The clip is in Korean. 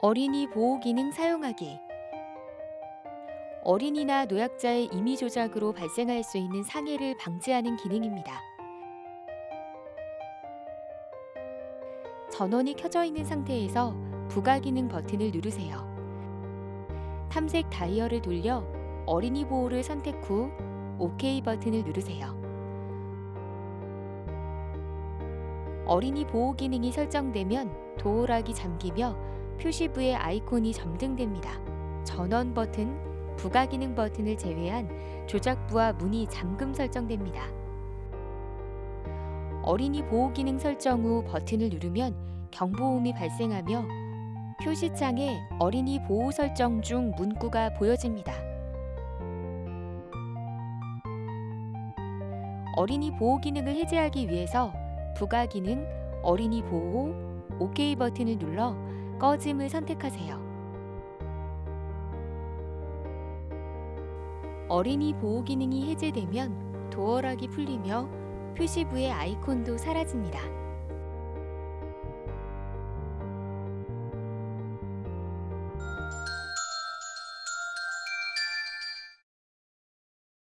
어린이 보호 기능 사용하기. 어린이나 노약자의 임의 조작으로 발생할 수 있는 상해를 방지하는 기능입니다. 전원이 켜져 있는 상태에서 부가 기능 버튼을 누르세요. 탐색 다이얼을 돌려 어린이 보호를 선택 후 OK 버튼을 누르세요. 어린이 보호 기능이 설정되면 도어락이 잠기며 표시부의 아이콘이 점등됩니다. 전원 버튼, 부가 기능 버튼을 제외한 조작부와 문이 잠금 설정됩니다. 어린이 보호 기능 설정 후 버튼을 누르면 경보음이 발생하며 표시창에 어린이 보호 설정 중 문구가 보여집니다. 어린이 보호 기능을 해제하기 위해서 부가 기능, 어린이 보호, OK 버튼을 눌러 꺼짐을 선택하세요. 어린이 보호 기능이 해제되면 도어락이 풀리며 표시부의 아이콘도 사라집니다.